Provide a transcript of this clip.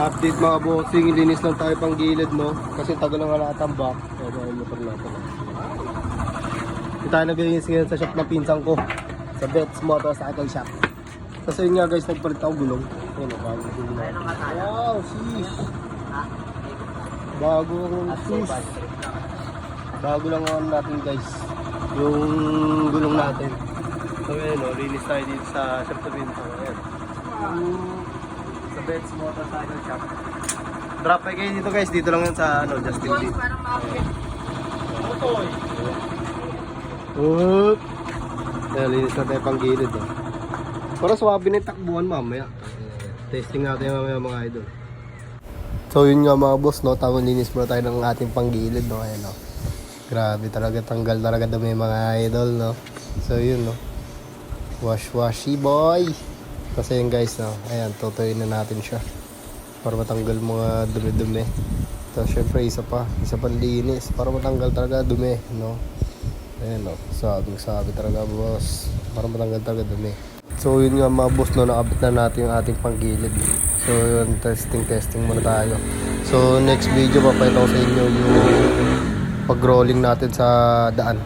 Update mga bossing, linis lang tayo pang gilid no. Kasi tagal lang nga nakatambak. Kaya yung motor natin. Tayo nag-iinis ngayon sa shop ng pinsan ko. Sa Bets Motorcycle Shop. Kasi yun nga guys, nagpalit ako gulong. Ayun, oh, bago gulong. Wow, sis. Bago sis. Bago lang ang natin guys. Yung gulong natin. So yun, oh, linis tayo dito sa shop ng pinsan ko. Ayan. Bets Motorcycle Shop. Drop by kayo dito guys, dito lang yan sa ano, Justin Lee. Parang makapit. Oop! Kaya linis na tayo pang gilid oh. Para swabe na takbuhan mamaya. Testing natin mamaya mga idol. So yun nga mga boss no, tawag linis muna tayo ng ating panggilid no. Ayan no. Grabe talaga, tanggal talaga dami mga idol no. So yun no. Wash washy boy! Kasi yun guys no, ayan, tutuyin na natin siya. Para matanggal mga dumi-dumi. Tapos syempre isa pa, isa pang linis. Para matanggal talaga dumi no. Ayan o, sabi sabi talaga boss. Para matanggal talaga dumi. So yun nga mga boss no, nakabit na natin yung ating panggilid. So yun, testing testing muna tayo. So next video papakita ko sa inyo yung pag-rolling natin sa daan.